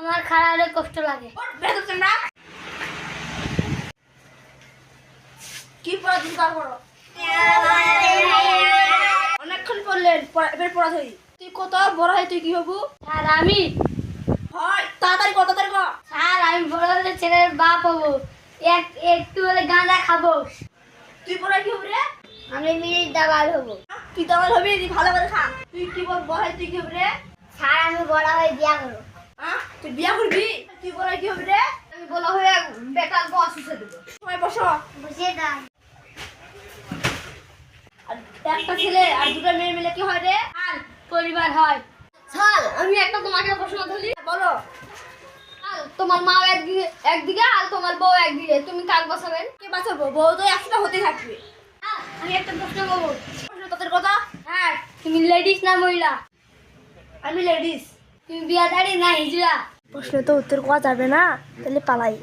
খারাপ কষ্ট লাগে। কি পড়া তুমি কার করো অনেকক্ষণ পড়লেন এবার পড়া ধরি। তুই কত বড় হয় তুই কি হবু? স্যার আমি তাড়াতাড়ি কত তাড়াতাড়ি কর। স্যার আমি বড় হলে ছেলের বাপ হব। এক একটু হলে গাঁজা খাব। তুই পড়া কি হবি রে? আমি দাবার হব। তুই তো আমার হবি তুই ভালো করে খা। তুই কি বড় হয় তুই কি হবি রে? স্যার আমি বড় হয়ে বিয়া করব। হ্যাঁ তুই বিয়া করবি? তুই হয় কি হবি রে? আমি বড় হয়ে বেটার বস হিসেবে দেবো। সময় বসো। দাও। আর একটা ছেলে আর দুটো মেয়ে মিলে কি হয় রে? আর পরিবার হয়। স্যার আমি একটা তোমাকে প্রশ্ন ধরি। বলো। তোমার মা একদিকে একদিকে আর তোমার বউ একদিকে তুমি কাক বসাবেন কে বাঁচাবো? বউ তো একসাথে হতে থাকবে। আমি একটা প্রশ্ন করব। প্রশ্ন তোদের কথা? হ্যাঁ তুমি লেডিস না মহিলা? আমি লেডিস তুমি বিয়াদারি না হিজড়া? প্রশ্ন তো উত্তর করা যাবে না? তাহলে পালাই।